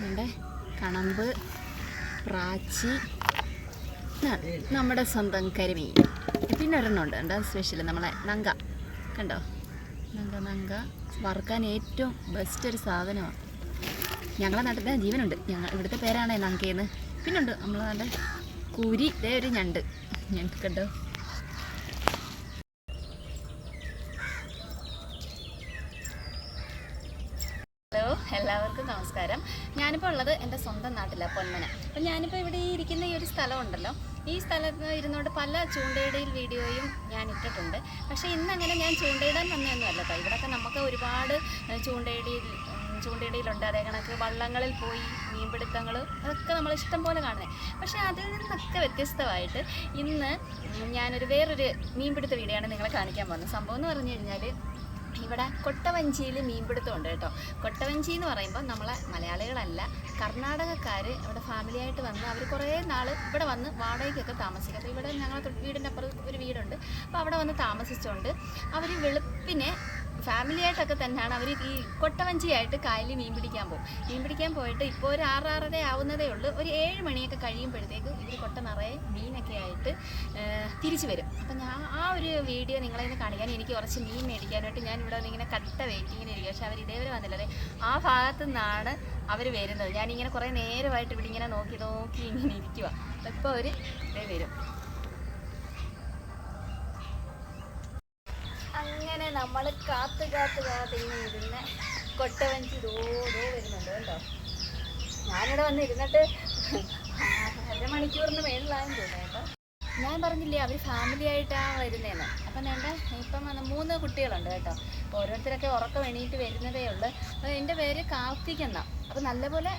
നമ്മുടെ കണമ്പ് പ്രാച്ചി നമ്മുടെ സ്വന്തം കരിമീൻ. പിന്നെ ഒരെണ്ണമുണ്ട് എന്താ സ്പെഷ്യൽ നമ്മളെ നങ്ക. കണ്ടോ? നങ്ക നങ്ക. വറുക്കാൻ ഏറ്റവും ബെസ്റ്റ് ഒരു സാധനമാണ്. ഞങ്ങളെ നാട്ടിൽ ജീവനുണ്ട്. ഞങ്ങൾ ഇവിടുത്തെ പേരാണ് നങ്കയെന്ന് പിന്നുണ്ട് നമ്മളെ നാട്ടിൽ കുരി. ഇതേ ഒരു ഞണ്ട്. ഞങ്ങൾക്ക് കണ്ടോ? സ്വന്തം നാട്ടിലെ പൊന്മന. അപ്പം ഞാനിപ്പോൾ ഇവിടെ ഈ ഇരിക്കുന്ന ഈ ഒരു സ്ഥലമുണ്ടല്ലോ. ഈ സ്ഥലത്ത് ഇരുന്നുകൊണ്ട് പല ചൂണ്ടയിടയിൽ വീഡിയോയും ഞാൻ ഇട്ടിട്ടുണ്ട്. പക്ഷേ ഇന്നങ്ങനെ ഞാൻ ചൂണ്ടയിടാൻ വന്നതൊന്നുമല്ല കേട്ടോ. ഇവിടെയൊക്കെ നമുക്ക് ഒരുപാട് ചൂണ്ടയിടയിൽ ചൂണ്ടയിടയിലുണ്ട്. അതേ കണക്ക് വള്ളങ്ങളിൽ പോയി മീൻപിടുത്തങ്ങൾ അതൊക്കെ നമ്മൾ ഇഷ്ടം പോലെ കാണുന്നത് പക്ഷേ അതിൽ നിന്നൊക്കെ വ്യത്യസ്തമായിട്ട് ഇന്ന് ഞാനൊരു വേറൊരു മീൻപിടുത്ത വീഡിയോ ആണ് നിങ്ങളെ കാണിക്കാൻ പോകുന്നത്. സംഭവം എന്ന് പറഞ്ഞു കഴിഞ്ഞാൽ ഇവിടെ കൊട്ടവഞ്ചിയിൽ മീൻപിടുത്തമുണ്ട് കേട്ടോ. കൊട്ടവഞ്ചി എന്ന് പറയുമ്പോൾ നമ്മളെ മലയാളികളല്ല കർണാടകക്കാർ ഇവിടെ ഫാമിലിയായിട്ട് വന്ന് അവർ കുറേ നാൾ ഇവിടെ വന്ന് വാടകയ്ക്കൊക്കെ താമസിക്കും. അപ്പോൾ ഇവിടെ ഞങ്ങളെ തൊട്ട് വീടിന്റെ അപ്പുറത്ത് ഒരു വീടുണ്ട്. അപ്പോൾ അവിടെ വന്ന് താമസിച്ചുകൊണ്ട് അവർ വെളുപ്പിനെ ഫാമിലി ആയിട്ടൊക്കെ തന്നെയാണ് അവർ ഈ കൊട്ടവഞ്ചിയായിട്ട് കായലിൽ മീൻ പിടിക്കാൻ പോകും. മീൻ പിടിക്കാൻ പോയിട്ട് ഇപ്പോൾ ഒരു ആറാറര ആവുന്നതേ ഉള്ളൂ. ഒരു ഏഴ് മണിയൊക്കെ കഴിയുമ്പോഴത്തേക്ക് ഇവർ കൊട്ട നിറയെ മീനൊക്കെ ആയിട്ട് തിരിച്ചു വരും. അപ്പം ഞാൻ ആ ഒരു വീഡിയോ നിങ്ങളെ ഇന്ന് കാണിക്കാൻ എനിക്ക് കുറച്ച് മീൻ മേടിക്കാനായിട്ട് ഞാൻ ഇവിടെ ഇങ്ങനെ കട്ട വെയിറ്റിങ്ങിന് ഇരിക്കുക പക്ഷെ അവർ ഇതേവരെ വന്നില്ല. അതെ ആ ഭാഗത്തു നിന്നാണ് അവർ വരുന്നത്. ഞാനിങ്ങനെ കുറേ നേരമായിട്ട് ഇവിടെ ഇങ്ങനെ നോക്കി നോക്കി ഇങ്ങനെ ഇരിക്കുക അപ്പോൾ അവർ വരും. നമ്മൾ കാത്ത് കാത്ത് കാത്ത് ഇങ്ങനെ ഇരുന്ന് കൊട്ടവഞ്ചി ദോ ദോ വരുന്നുണ്ട് കേട്ടോ ഞാനിവിടെ വന്ന് ഇരുന്നിട്ട് അരമണിക്കൂറിന് മേളിലായെന്ന് തോന്നുന്നു കേട്ടോ. ഞാൻ പറഞ്ഞില്ലേ അവർ ഫാമിലി ആയിട്ടാണ് വരുന്നതെന്ന് അപ്പം എന്റെ ഇപ്പം മൂന്ന് കുട്ടികളുണ്ട് കേട്ടോ. ഓരോരുത്തരൊക്കെ ഉറക്കം എണീറ്റ് വരുന്നതേ ഉള്ളൂ. അപ്പോൾ എന്റെ പേര് കാർത്തിക് അപ്പോൾ നല്ലപോലെ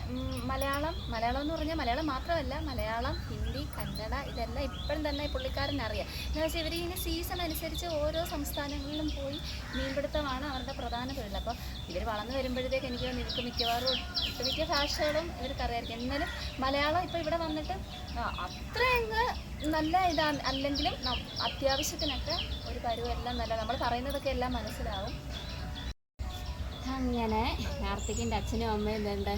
മലയാളം മലയാളം എന്ന് പറഞ്ഞാൽ മലയാളം മാത്രമല്ല മലയാളം ഹിന്ദി കന്നഡ ഇതെല്ലാം ഇപ്പോഴും തന്നെ പുള്ളിക്കാരൻ അറിയാം. എന്ന് വെച്ചാൽ ഇവർ ഇങ്ങനെ സീസൺ അനുസരിച്ച് ഓരോ സംസ്ഥാനങ്ങളിലും പോയി മീൻപിടുത്തമാണ് അവരുടെ പ്രധാന തൊഴിൽ അപ്പോൾ ഇവർ വളർന്നു വരുമ്പോഴത്തേക്ക് എനിക്ക് ഇവർക്ക് മിക്കവാറും ഒട്ടുമിക്ക ഭാഷകളും ഇവർക്ക് അറിയാമായിരിക്കും. എന്നാലും മലയാളം ഇപ്പോൾ ഇവിടെ വന്നിട്ട് അത്രയങ്ങ് നല്ല ഇതാണ്. അല്ലെങ്കിലും അത്യാവശ്യത്തിനൊക്കെ ഒരു പരുവെല്ലാം നല്ല നമ്മൾ പറയുന്നതൊക്കെ എല്ലാം മനസ്സിലാവും. അങ്ങനെ കാർത്തികിന്റെ അച്ഛനും അമ്മയും ഇതുണ്ട്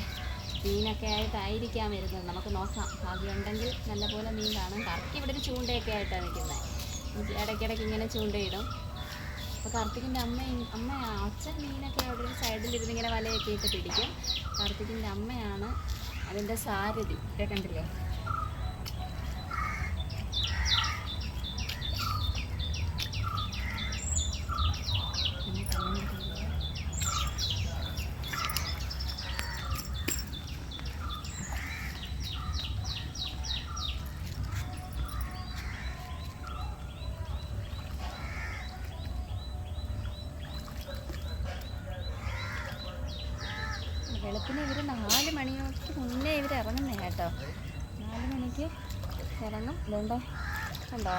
മീനൊക്കെ ആയിട്ടായിരിക്കാം വരുന്നത്. നമുക്ക് നോക്കാം. ഭാഗ്യമുണ്ടെങ്കിൽ നല്ലപോലെ മീൻ കാണും. കാർത്തിക് ഇവിടെ ഒരു ചൂണ്ടയൊക്കെ ആയിട്ടാണ് നിൽക്കുന്നത്. ഇടയ്ക്കിടയ്ക്ക് ഇങ്ങനെ ചൂണ്ടയിടും. അപ്പോൾ കാർത്തികിന്റെ അമ്മയും അമ്മ അച്ഛൻ മീനൊക്കെ അവിടെ ഒരു സൈഡിലിരുന്ന് ഇങ്ങനെ വലയൊക്കെ ഇട്ട് പിടിക്കും. കാർത്തികിന്റെ അമ്മയാണ് അതിന്റെ സാരഥി. ഇതൊക്കെ കണ്ടില്ലേ? വെളുപ്പിന് ഇവർ നാല് മണിക്ക് മുന്നേ ഇവർ ഇറങ്ങുന്നേ കേട്ടോ. നാല് മണിക്ക് ഇറങ്ങും. ഇതുണ്ടോ കണ്ടോ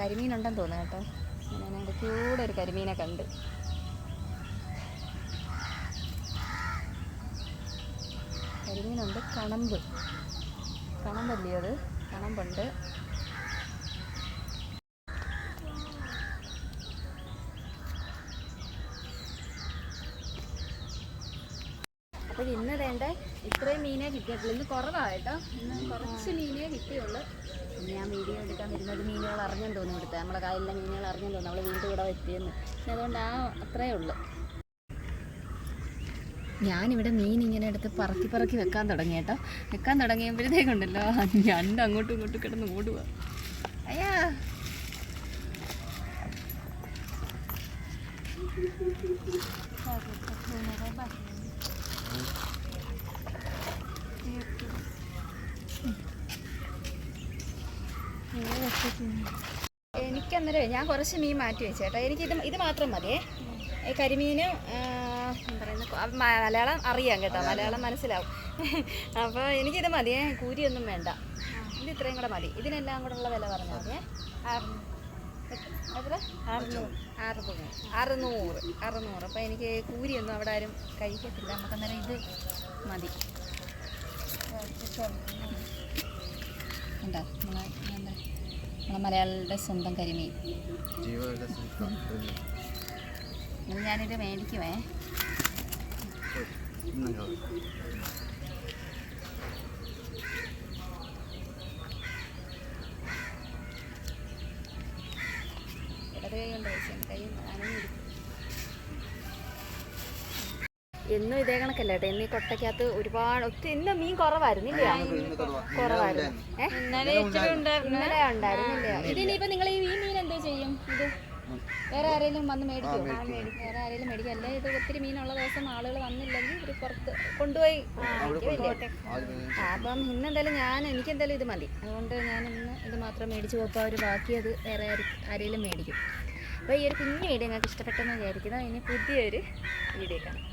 കരിമീനുണ്ടെന്ന് തോന്നുന്നു കേട്ടോ. ഞാൻ ഇടയ്ക്കൂടെ ഒരു കരിമീനെ കണ്ട്. കരിമീനുണ്ട്. കണമ്പ്. കണമ്പല്ലേ അത്? കണമ്പുണ്ട്. അപ്പോൾ ഇന്ന് വേണ്ട ഇത്രയും മീനേ കിട്ടിയിട്ടുള്ളൂ. ഇന്ന് കുറവാണ് കേട്ടോ. ഇന്ന് കുറച്ച് മീനേ കിട്ടിയുള്ളൂ. ഞാൻ വീഡിയോ എടുക്കാൻ വരുന്നത് മീനുകൾ അറിഞ്ഞെന്ന് തോന്നുന്നു ഇവിടുത്തെ. നമ്മുടെ കായലിലെ മീനുകൾ അറിഞ്ഞെന്ന് തോന്നുന്നു. നമ്മൾ വീണ്ടും ഇവിടെ എത്തിയെന്ന്. പക്ഷെ അതുകൊണ്ട് ആ അത്രയേ ഉള്ളൂ. ഞാനിവിടെ മീൻ ഇങ്ങനെ എടുത്ത് പറക്കി പറക്കി വെക്കാൻ തുടങ്ങി കേട്ടോ. വെക്കാൻ തുടങ്ങിയപ്പോഴത്തേക്കുണ്ടല്ലോ ഞണ്ട് അങ്ങോട്ടും ഇങ്ങോട്ടും കിടന്ന് ഓടുക അയ്യാ. എനിക്കന്നേരം ഞാൻ കുറച്ച് മീൻ മാറ്റി വെച്ചു കേട്ടോ. എനിക്ക് ഇത് ഇത് മാത്രം മതിയേ ഈ കരിമീനും പറയുന്ന മലയാളം അറിയാം കേട്ടോ. മലയാളം മനസ്സിലാവും. അപ്പോൾ എനിക്കിത് മതിയേ കൂരിയൊന്നും വേണ്ട. ഇത് ഇത്രയും കൂടെ മതി. ഇതിനെല്ലാം കൂടെ ഉള്ള വില പറഞ്ഞാൽ മതിയേ എത്ര? അറുന്നൂറ് അറുന്നൂറ് അറുന്നൂറ് അറുന്നൂറ് അപ്പോൾ എനിക്ക് കൂരിയൊന്നും അവിടെ ആരും കഴിക്കത്തില്ല. നമുക്ക് അന്നേരം ഇത് മതി. നമ്മളെ എന്താ നമ്മളെ മലയാളികളുടെ സ്വന്തം കരിമീൻ. ഇന്ന് ഞാനിത് മേടിക്കുവേ. എന്നും ഇതേ കണക്കല്ല കേട്ടോ. ഇന്ന് ഈ കൊട്ടയ്ക്കകത്ത് ഒരുപാട് ഒത്തിരി ഇന്ന് മീൻ കുറവായിരുന്നില്ല? കുറവായിരുന്നു. ഇന്നലെ ഇച്ചിരി ഉണ്ടായിരുന്നു. ഇന്നലെ ഉണ്ടായിരുന്നില്ല? ഇതിനിപ്പോ നിങ്ങൾ ഈ മീൻ എന്തോ ചെയ്യും? ഇത് വേറെ ആരെങ്കിലും വന്ന് മേടിക്കും. വേറെ ആരെങ്കിലും മേടിക്കും. അല്ലേ ഇത് ഒത്തിരി മീനുള്ള ദിവസം ആളുകൾ വന്നില്ലെങ്കിൽ ഇവർ പുറത്ത് കൊണ്ടുപോയി അപ്പം ഇന്നെന്തായാലും ഞാൻ എനിക്കെന്തായാലും ഇത് മതി. അതുകൊണ്ട് ഞാൻ ഇന്ന് ഇത് മാത്രം മേടിച്ചു പോയപ്പോൾ അവർ ബാക്കി അത് വേറെ ആര് ആരെങ്കിലും മേടിക്കും. അപ്പോൾ ഈ ഒരു കുഞ്ഞു വീഡിയോ നിങ്ങൾക്ക് ഇഷ്ടപ്പെട്ടെന്ന് വിചാരിക്കുന്നു. ഇനി പുതിയൊരു വീഡിയോ കാണാം.